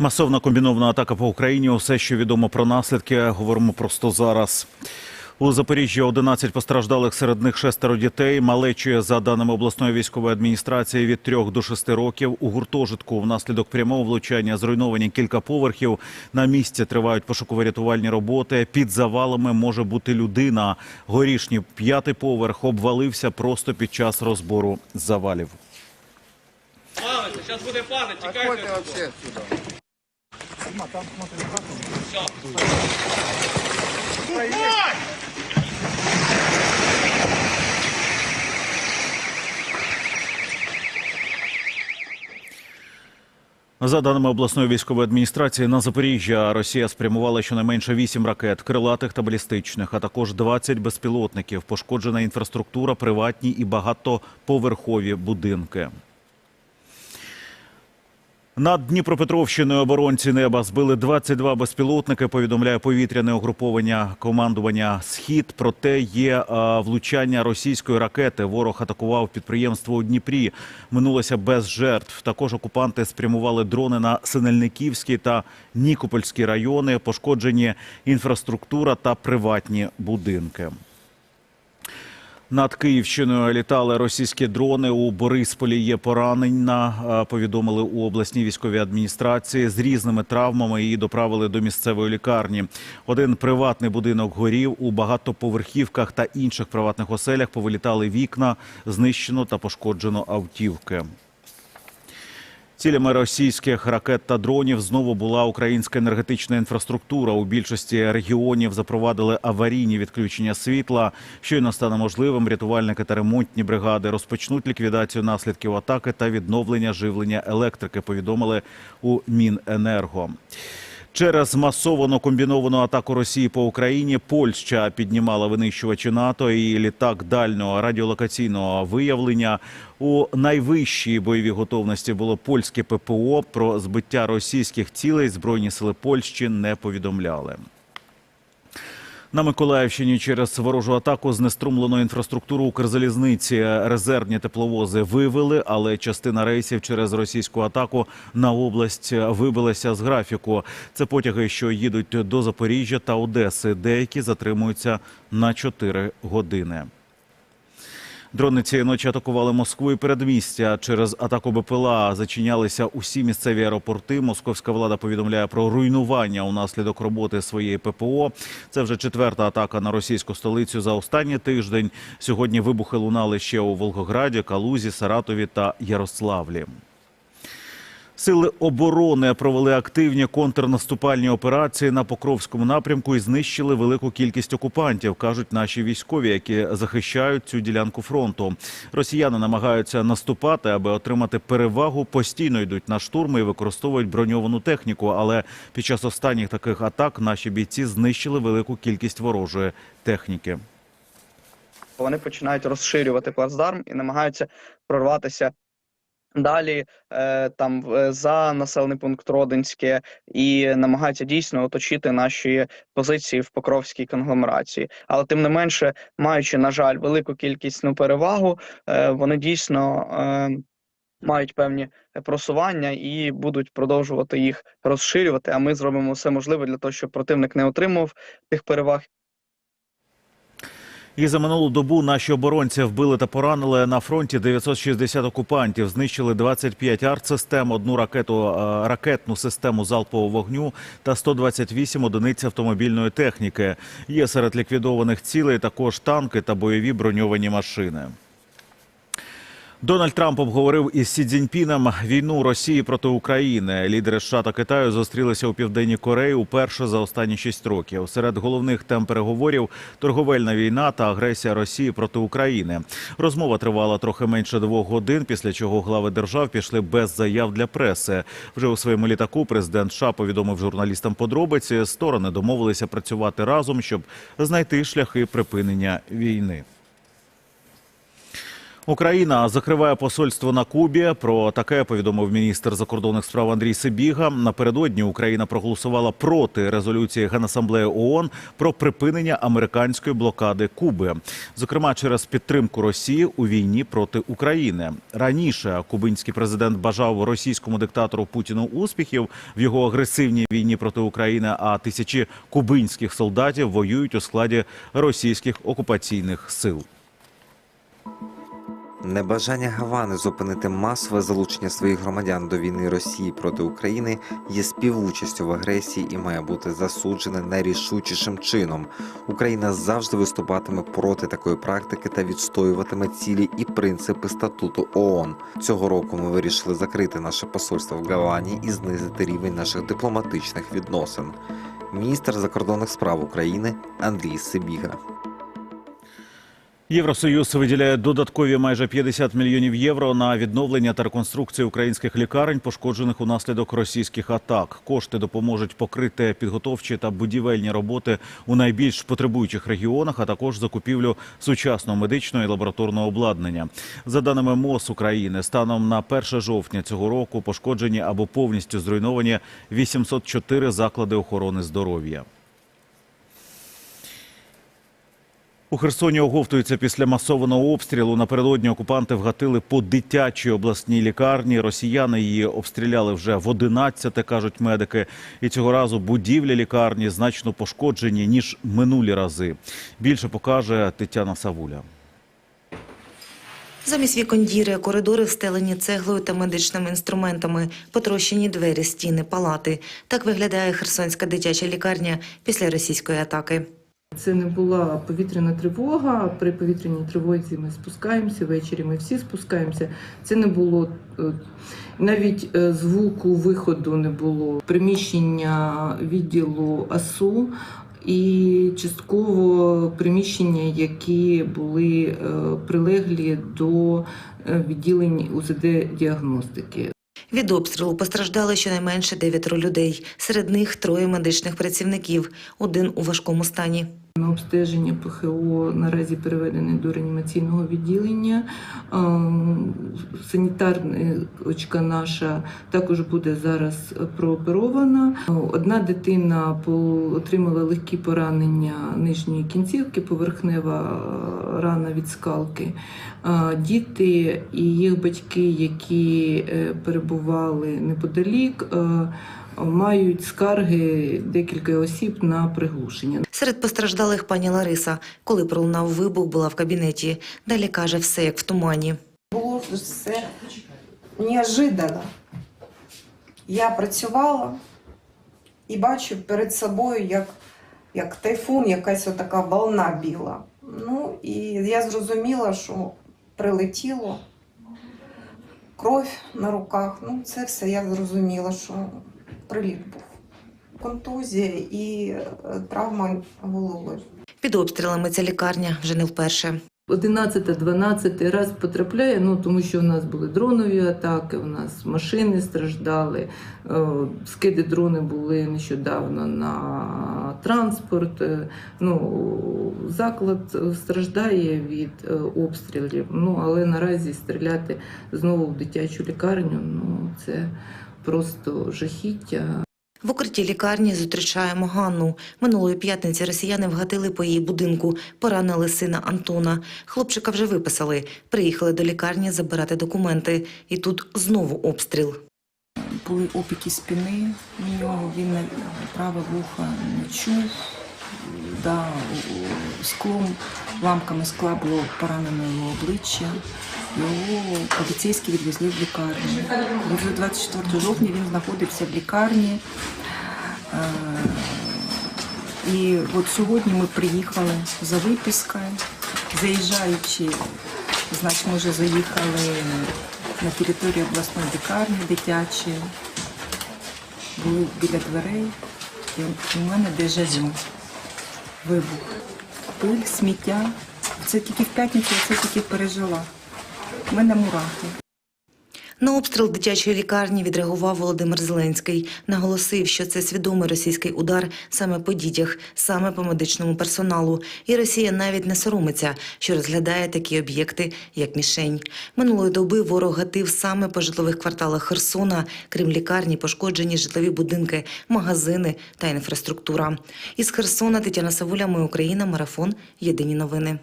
Масовна комбінована атака по Україні. Усе, що відомо про наслідки, говоримо просто зараз. У Запоріжжі 11 постраждалих, серед них шестеро дітей. Малечі, за даними обласної військової адміністрації, від 3 до 6 років. У гуртожитку внаслідок прямого влучання зруйновані кілька поверхів. На місці тривають пошуково-рятувальні роботи. Під завалами може бути людина. Горішній п'ятий поверх обвалився просто під час розбору завалів. Палиться, зараз буде падати, Отходьте тікайте. вообще отсюда. За даними обласної військової адміністрації, на Запоріжжя Росія спрямувала щонайменше 8 ракет, крилатих та балістичних, а також 20 безпілотників. Пошкоджена інфраструктура, приватні і багатоповерхові будинки. Над Дніпропетровщиною оборонці неба збили 22 безпілотники. Повідомляє повітряне угруповання командування Схід. Проте є а, влучання російської ракети. Ворог атакував підприємство у Дніпрі. Минулося без жертв. Також окупанти спрямували дрони на Синельниківський та Нікопольський райони. Пошкоджені інфраструктура та приватні будинки. Над Київщиною літали російські дрони. У Борисполі є поранення. Повідомили у обласній військовій адміністрації з різними травмами. Її доправили до місцевої лікарні. Один приватний будинок горів у багатоповерхівках та інших приватних оселях. Повилітали вікна, знищено та пошкоджено автівки. Цілями російських ракет та дронів знову була українська енергетична інфраструктура. У більшості регіонів запровадили аварійні відключення світла. Щойно стане можливим, рятувальники та ремонтні бригади розпочнуть ліквідацію наслідків атаки та відновлення живлення електрики. Повідомили у Міненерго. Через масовану комбіновану атаку Росії по Україні Польща піднімала винищувачі НАТО і літак дальнього радіолокаційного виявлення. У найвищій бойовій готовності було польське ППО. Про збиття російських цілей збройні сили Польщі не повідомляли. На Миколаївщині через ворожу атаку знеструмлено інфраструктуру Укрзалізниці. Резервні тепловози вивели, але частина рейсів через російську атаку на область вибилася з графіку. Це потяги, що їдуть до Запоріжжя та Одеси. Деякі затримуються на 4 години. Дрони цієї ночі атакували Москву і передмістя. Через атаку БПЛА зачинялися усі місцеві аеропорти. Московська влада повідомляє про руйнування унаслідок роботи своєї ППО. Це вже четверта атака на російську столицю за останній тиждень. Сьогодні вибухи лунали ще у Волгограді, Калузі, Саратові та Ярославлі. Сили оборони провели активні контрнаступальні операції на Покровському напрямку і знищили велику кількість окупантів, кажуть наші військові, які захищають цю ділянку фронту. Росіяни намагаються наступати, аби отримати перевагу. Постійно йдуть на штурми і використовують броньовану техніку. Але під час останніх таких атак наші бійці знищили велику кількість ворожої техніки. вони починають розширювати плацдарм і намагаються прорватися далі е, там за населений пункт Родинське і намагаються дійсно оточити наші позиції в Покровській конгломерації. Але тим не менше, маючи, на жаль, велику кількісну перевагу, е, вони дійсно е, мають певні просування і будуть продовжувати їх розширювати. А ми зробимо все можливе для того, щоб противник не отримав тих переваг І за минулу добу наші оборонці вбили та поранили на фронті 960 окупантів. Знищили 25 артсистем, одну ракету, е, ракетну систему залпового вогню та 128 одиниць автомобільної техніки. Є серед ліквідованих цілей також танки та бойові броньовані машини. Дональд Трамп обговорив із Сі Цзіньпіном війну Росії проти України. Лідери США та Китаю зустрілися у південній Кореї уперше за останні шість років. Серед головних тем переговорів торговельна війна та агресія Росії проти України. Розмова тривала трохи менше двох годин, після чого глави держав пішли без заяв для преси. Вже у своєму літаку президент США повідомив журналістам подробиці. Сторони домовилися працювати разом, щоб знайти шляхи припинення війни. Україна закриває посольство на Кубі. Про таке повідомив міністр закордонних справ Андрій Сибіга. Напередодні Україна проголосувала проти резолюції Генасамблеї ООН про припинення американської блокади Куби, зокрема через підтримку Росії у війні проти України. Раніше кубинський президент бажав російському диктатору Путіну успіхів в його агресивній війні проти України. А тисячі кубинських солдатів воюють у складі російських окупаційних сил. Небажання Гавани зупинити масове залучення своїх громадян до війни Росії проти України є співучастю в агресії і має бути засуджене найрішучішим чином. Україна завжди виступатиме проти такої практики та відстоюватиме цілі і принципи статуту ООН. Цього року ми вирішили закрити наше посольство в Гавані і знизити рівень наших дипломатичних відносин. Міністр закордонних справ України Андрій Сибіга. Євросоюз виділяє додаткові майже 50 мільйонів євро на відновлення та реконструкцію українських лікарень, пошкоджених унаслідок російських атак. Кошти допоможуть покрити підготовчі та будівельні роботи у найбільш потребуючих регіонах, а також закупівлю сучасного медичного і лабораторного обладнання. За даними МОЗ України, станом на 1 жовтня цього року пошкоджені або повністю зруйновані 804 заклади охорони здоров'я. У Херсоні оговтуються після масованого обстрілу. Напередодні окупанти вгатили по дитячій обласній лікарні. Росіяни її обстріляли вже в 11, кажуть медики. І цього разу будівлі лікарні значно пошкоджені ніж минулі рази. Більше покаже Тетяна Савуля. Замість вікон діри, коридори встелені цеглою та медичними інструментами, потрощені двері, стіни, палати. Так виглядає Херсонська дитяча лікарня після російської атаки. Це не була повітряна тривога. При повітряній тривозі ми спускаємося ввечері. Ми всі спускаємося. Це не було е, навіть е, звуку виходу не було. Приміщення відділу АСУ і частково приміщення, які були е, прилеглі до відділень УЗД діагностики. Від обстрілу постраждали щонайменше дев'ятеро людей. Серед них троє медичних працівників, один у важкому стані. На обстеження ПХО наразі переведений до реанімаційного відділення. Ем, Санітарничка наша також буде зараз прооперована. Одна дитина отримала легкі поранення нижньої кінцівки, поверхнева е, рана від скалки. Е, Діти і їх батьки, які е, перебували неподалік, мають скарги декілька осіб на приглушення. Серед постраждалих пані Лариса, коли пролунав вибух, була в кабінеті. Далі каже все як в тумані. Було все неожиданно. Я працювала і бачу перед собою, як, як тайфун, якась отака волна біла. Ну і я зрозуміла, що прилетіло кров на руках. Ну, це все я зрозуміла, що приліт був. Контузія і е, травма голови. Під обстрілами ця лікарня вже не вперше. 11-12 раз потрапляє, ну тому що в нас були дронові атаки, у нас машини страждали, е, скиди дрони були нещодавно на транспорт. е, Ну, заклад страждає від обстрілів. Ну, але наразі стріляти знову в дитячу лікарню ну, це просто жахіття. В укритті лікарні зустрічаємо Ганну. Минулої п'ятниці росіяни вгатили по її будинку, поранили сина Антона. Хлопчика вже виписали. Приїхали до лікарні забирати документи. І тут знову обстріл. були опіки спини у він праве вухо не чув. Да, склом, ламками скла було поранено його обличчя. Його поліцейські відвезли в лікарню. Вже 24 жовтня він знаходився в лікарні. Е, І от сьогодні ми приїхали за випискою, заїжджаючи, значить, ми вже заїхали на територію обласної лікарні дитячої, були біля дверей, і у мене дежавю, вибух, пиль, сміття. Це тільки в п'ятницю я це тільки пережила. У мене мурахи. На обстріл дитячої лікарні відреагував Володимир Зеленський. Наголосив, що це свідомий російський удар саме по дітях, саме по медичному персоналу. І Росія навіть не соромиться, що розглядає такі об'єкти, як мішень. Минулої доби ворог гатив саме по житлових кварталах Херсона. Крім лікарні, пошкоджені житлові будинки, магазини та інфраструктура. Із Херсона Тетяна Савуля, Ми Україна, марафон. Єдині новини.